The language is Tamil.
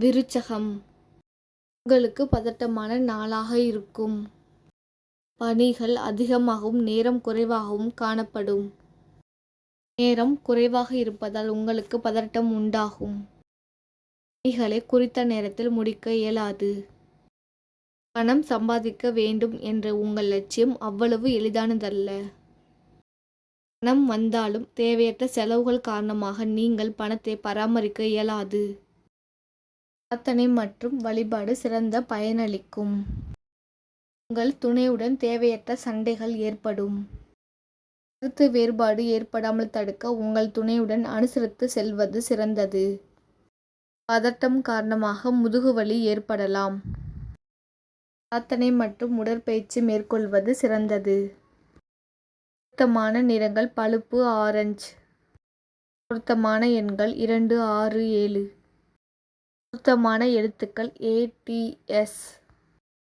விருச்சகம். உங்களுக்கு பதட்டமான நாளாக இருக்கும். பணிகள் அதிகமாகவும் நேரம் குறைவாகவும் காணப்படும். நேரம் குறைவாக இருப்பதால் உங்களுக்கு பதட்டம் உண்டாகும். பணிகளை குறித்த நேரத்தில் முடிக்க இயலாது. பணம் சம்பாதிக்க வேண்டும் என்ற உங்கள் லட்சியம் அவ்வளவு எளிதானதல்ல. பணம் வந்தாலும் தேவையற்ற செலவுகள் காரணமாக நீங்கள் பணத்தை பராமரிக்க இயலாது. பிரார்த்தனை மற்றும் வழிபாடு சிறந்த பயனளிக்கும். உங்கள் துணையுடன் தேவையற்ற சண்டைகள் ஏற்படும். கருத்து வேறுபாடு ஏற்படாமல் தடுக்க உங்கள் துணையுடன் அனுசரித்து செல்வது சிறந்தது. பதட்டம் காரணமாக முதுகுவலி ஏற்படலாம். பிரார்த்தனை மற்றும் உடற்பயிற்சி மேற்கொள்வது சிறந்தது. பொருத்தமான நிறங்கள் பழுப்பு ஆரஞ்சு. பொருத்தமான எண்கள் இரண்டு ஆறு ஏழு. பொருத்தமான எழுத்துக்கள் ஏடிஎஸ்